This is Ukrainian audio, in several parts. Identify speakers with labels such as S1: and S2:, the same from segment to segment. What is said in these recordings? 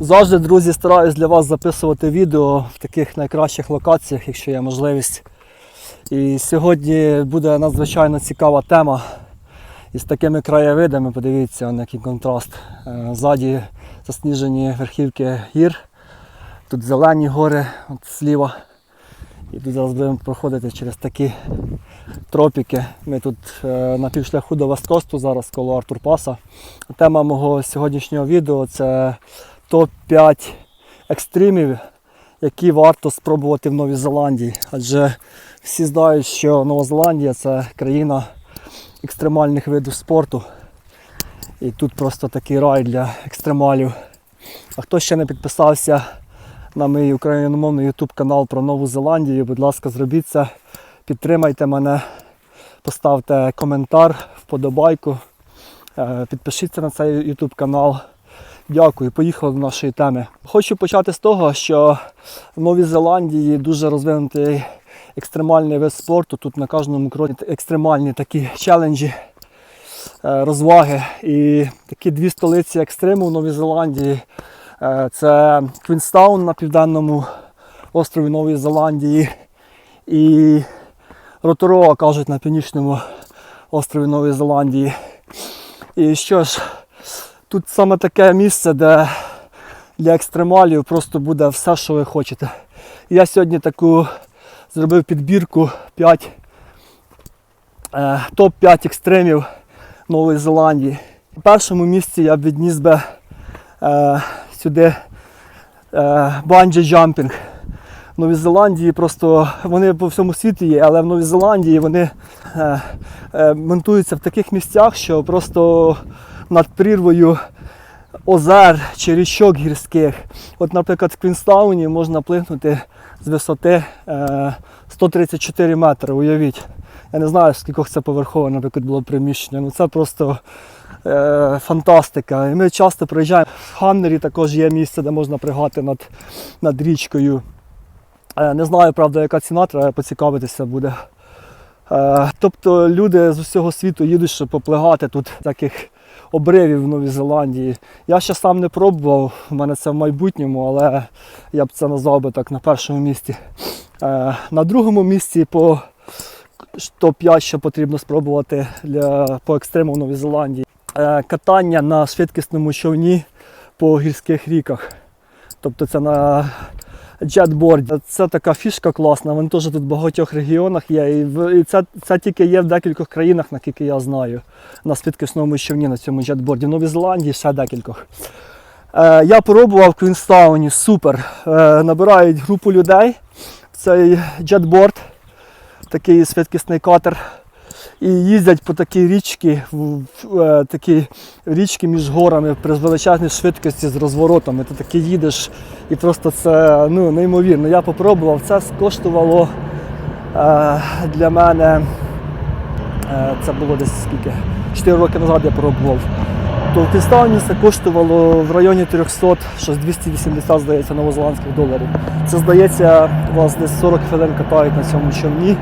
S1: Завжди, друзі, стараюсь для вас записувати відео в таких найкращих локаціях, якщо є можливість. І сьогодні буде надзвичайно цікава тема із такими краєвидами. Подивіться, он який контраст. Е, Ззаді засніжені верхівки гір. Тут зелені гори от зліва. І тут зараз будемо проходити через такі тропіки. Ми тут е, на півшляху до Весткосту, зараз коло Артурпаса. Тема мого сьогоднішнього відео це топ-5 екстримів, які варто спробувати в Новій Зеландії. Адже всі знають, що Нова Зеландія це країна екстремальних видів спорту. І тут просто такий рай для екстремалів. А хто ще не підписався на мій україномовний YouTube канал про Нову Зеландію, будь ласка, зробіть це, підтримайте мене, поставте коментар, вподобайку, е, підпишіться на цей YouTube канал. Дякую, поїхали до нашої теми. Хочу почати з того, що в Новій Зеландії дуже розвинутий екстремальний вид спорту. Тут на кожному кроці екстремальні такі челенджі, е, розваги. І такі дві столиці екстриму в Новій Зеландії. Е, Це Квінстаун на південному острові Нової Зеландії і Ротороа, кажуть, на північному острові Нової Зеландії. І що ж, тут саме таке місце, де для екстремалів просто буде все, що ви хочете. Я сьогодні таку зробив підбірку 5 е, топ-5 екстремів Нової Зеландії. У першому місці я б відніс би е, сюди е, джампінг. В Новій Зеландії просто вони по всьому світі є, але в Новій Зеландії вони е, е, монтуються в таких місцях, що просто над прірвою озер чи річок гірських. От, наприклад, в Квінстауні можна плигнути з висоти е, 134 метри, уявіть. Я не знаю, скількох це поверхове, наприклад, було приміщення. Ну це просто е, фантастика. І ми часто приїжджаємо. В Ханнері також є місце, де можна пригати над, над річкою. Е, не знаю, правда, яка ціна, треба поцікавитися буде. Е, тобто люди з усього світу їдуть, щоб поплигати тут таких обривів в Новій Зеландії. Я ще сам не пробував, в мене це в майбутньому, але я б це назвав би так на першому місці. Е, на другому місці по топ-5, що потрібно спробувати для, по екстриму в Новій Зеландії. Е, катання на швидкісному човні по гірських ріках. Тобто це на джетборді. Це така фішка класна, він теж тут в багатьох регіонах є. І, в- і це, це тільки є в декількох країнах, наскільки я знаю, на швидкісному човні на цьому джетборді. В Новій Зеландії ще декількох. Е, я пробував в Квінстауні, супер. Е, набирають групу людей цей джетборд, такий швидкісний катер. І їздять по такій річці, е, такі річки між горами при величезній швидкості з розворотами. Ти таки їдеш і просто це ну, неймовірно. Я попробував, це коштувало е, для мене. Е, це було десь скільки? 4 роки назад я пробував. То в Кінстауні це коштувало в районі 300, щось 280, здається, новозеландських доларів. Це здається, вас десь 40 хвилин катають на цьому човні.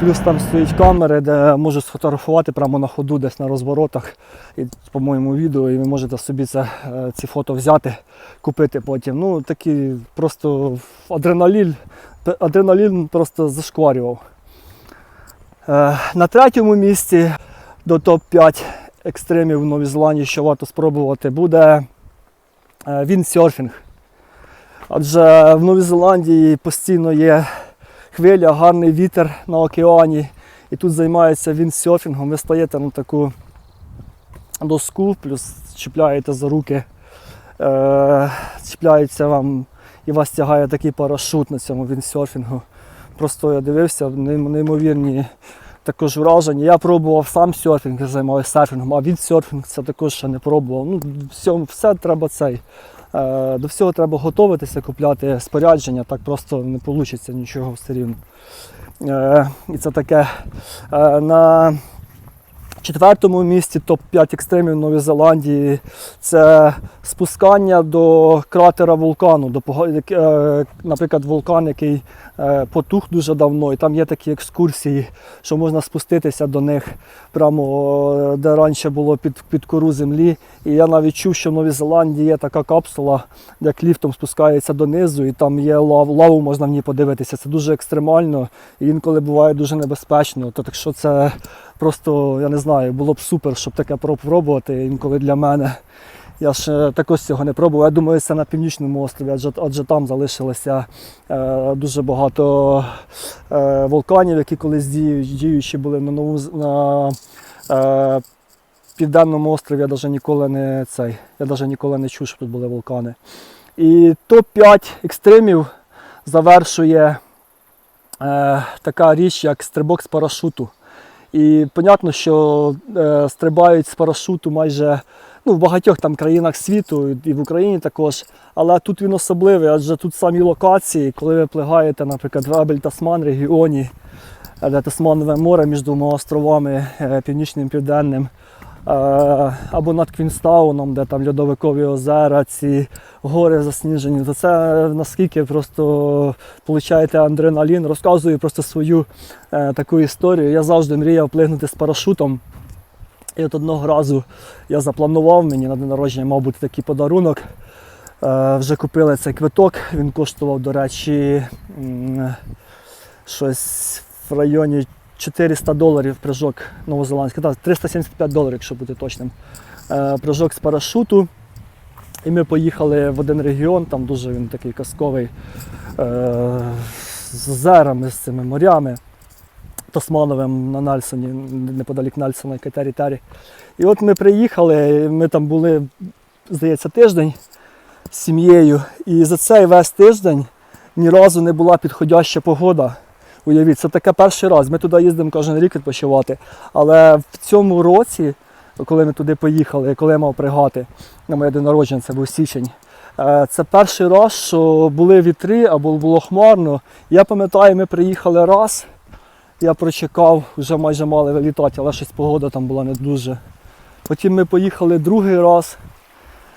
S1: Плюс там стоять камери, де можуть сфотографувати прямо на ходу, десь на розворотах. І, по-моєму, відео, і ви можете собі це, е, ці фото взяти, купити потім. Ну, такий просто адреналін, адреналін просто зашкварював. Е, На третьому місці до топ-5 екстремів в Новій Зеландії, що варто спробувати, буде е, віндсерфінг. Адже в Новій Зеландії постійно є хвиля, гарний вітер на океані. І тут займається віндсерфінгом. Ви стаєте на таку доску, плюс чіпляєте за руки, е, чіпляється вам і вас тягає такий парашут на цьому віндсерфінгу. Просто я дивився, неймовірні також враження. Я пробував сам серфінг, займався серфінгом, а віндсерфінг це також ще не пробував. Ну, все, все треба цей. Е, До всього треба готуватися, купляти спорядження, так просто не вийде нічого все рівно. Е, І це таке е, на четвертому місці топ-5 екстремів Новій Зеландії це спускання до кратера вулкану, до, е, наприклад, вулкан, який е, потух дуже давно, і там є такі екскурсії, що можна спуститися до них прямо е, де раніше було під, під кору землі. І я навіть чув, що в Новій Зеландії є така капсула, як ліфтом спускається донизу, і там є лав, лаву, можна в ній подивитися. Це дуже екстремально і інколи буває дуже небезпечно. То так що це просто, я не знаю, було б супер, щоб таке пробувати інколи для мене. Я ж також цього не пробував. Я думаю, це на північному острові, адже, адже там залишилося е, дуже багато е, вулканів, які колись дію, діючі були на нову на е, південному острові. Я навіть ніколи не цей. Я навіть ніколи не чув, що тут були вулкани. І топ-5 екстремів завершує е, така річ, як стрибок з парашуту. І понятно, що е, стрибають з парашуту майже ну, в багатьох там країнах світу і в Україні також. Але тут він особливий, адже тут самі локації, коли ви плигаєте, наприклад, в Абель Тасман регіоні, де Тасманове море між двома островами, е, північним і південним. Е, Або над Квінстауном, де там льодовикові озера, ці гори засніжені, то це наскільки просто получаєте адреналін. Розказую просто свою е, таку історію. Я завжди мріяв плигнути з парашутом. І от одного разу я запланував мені на день народження, мав бути такий подарунок. Е, вже купили цей квиток. Він коштував, до речі, щось в районі 400 доларів прыжок новозеландський. Так, 375 доларів, якщо бути точним. Е, прыжок з парашуту. І ми поїхали в один регіон, там дуже він такий казковий, е, з озерами, з цими морями. Тасмановим на Нальсоні, неподалік Нальсона і Тері. І от ми приїхали, ми там були, здається, тиждень з сім'єю. І за цей весь тиждень ні разу не була підходяща погода. Уявіть, це таке перший раз. Ми туди їздимо кожен рік відпочивати. Але в цьому році, коли ми туди поїхали, коли я мав пригати на моє день народження, це був січень. е, Це перший раз, що були вітри або було хмарно. Я пам'ятаю, ми приїхали раз. Я прочекав, вже майже мали вилітати, але щось погода там була не дуже. Потім ми поїхали другий раз.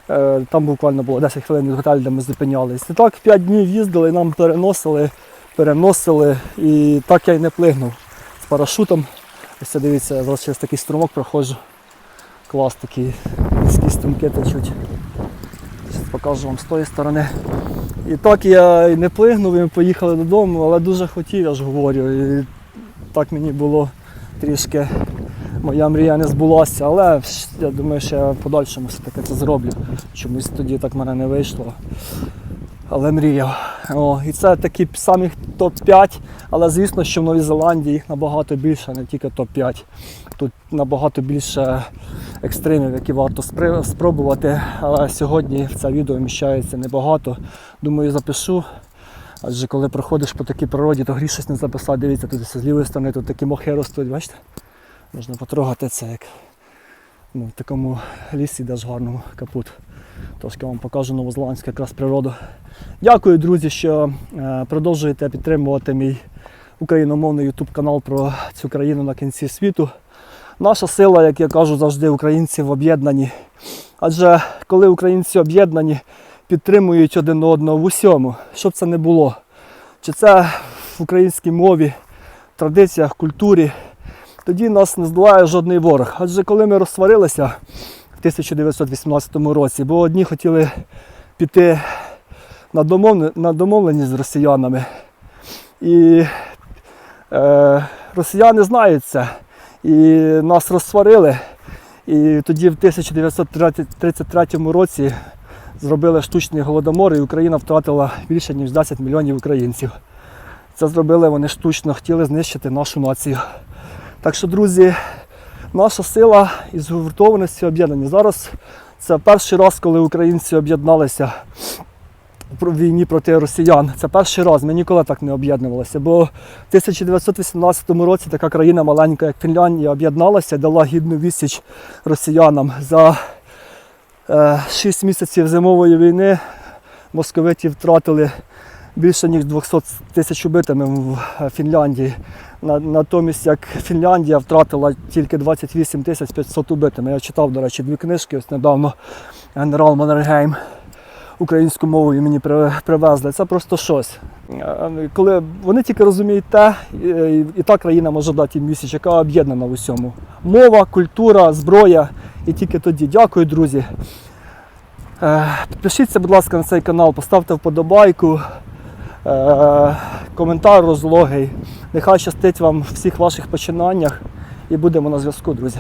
S1: Е, Там буквально було 10 хвилин від готелю, де ми зупинялись. І так 5 днів їздили, нам переносили, переносили. І так я й не плигнув з парашутом. Ось дивіться, я зараз через такий струмок проходжу. Клас такий, низькі струмки течуть. Зараз покажу вам з тої сторони. І так я і не плигнув, і ми поїхали додому, але дуже хотів, я ж говорю. І так мені було трішки. Моя мрія не збулася, але я думаю, що я в подальшому все-таки це зроблю. Чомусь тоді так в мене не вийшло. Але мріяв. О, і це такі самі топ-5, але звісно, що в Новій Зеландії їх набагато більше, не тільки топ-5. Тут набагато більше екстремів, які варто спробувати. Але сьогодні в це відео вміщається небагато. Думаю, запишу. Адже коли проходиш по такій природі, то гріх щось не записати. Дивіться, тут з лівої сторони тут такі мохи ростуть, бачите? Можна потрогати це як ну, в такому лісі, де гарному капут. Трошки вам покажу новозеландську якраз природу. Дякую, друзі, що е, продовжуєте підтримувати мій україномовний YouTube канал про цю країну на кінці світу. Наша сила, як я кажу завжди, українців об'єднані. Адже коли українці об'єднані, підтримують один одного в усьому, що б це не було. Чи це в українській мові, традиціях, культурі, тоді нас не здолає жодний ворог. Адже коли ми розсварилися в 1918 році, бо одні хотіли піти на, на домовленість з росіянами. І е, росіяни знають це. І нас розсварили. І тоді в 1933 році зробили штучний голодомор, і Україна втратила більше ніж 10 мільйонів українців. Це зробили вони штучно, хотіли знищити нашу націю. Так що, друзі, наша сила і згуртованості об'єднані. Зараз це перший раз, коли українці об'єдналися в війні проти росіян. Це перший раз. Ми ніколи так не об'єднувалися. Бо в 1918 році така країна маленька, як Фінляндія, об'єдналася, дала гідну відсіч росіянам. За е, 6 місяців зимової війни московиті втратили більше ніж 200 тисяч убитими в Фінляндії. Натомість, як Фінляндія втратила тільки 28 тисяч 500 убитими. Я читав, до речі, дві книжки. Ось недавно генерал Маннергейм українською мовою мені привезли. Це просто щось. Е, Коли вони тільки розуміють те, і, та країна може дати місяць, яка об'єднана в усьому. Мова, культура, зброя. І тільки тоді. Дякую, друзі. Е, Підпишіться, будь ласка, на цей канал, поставте вподобайку, е, коментар розлогий. Нехай щастить вам всіх ваших починаннях і будемо на зв'язку, друзі.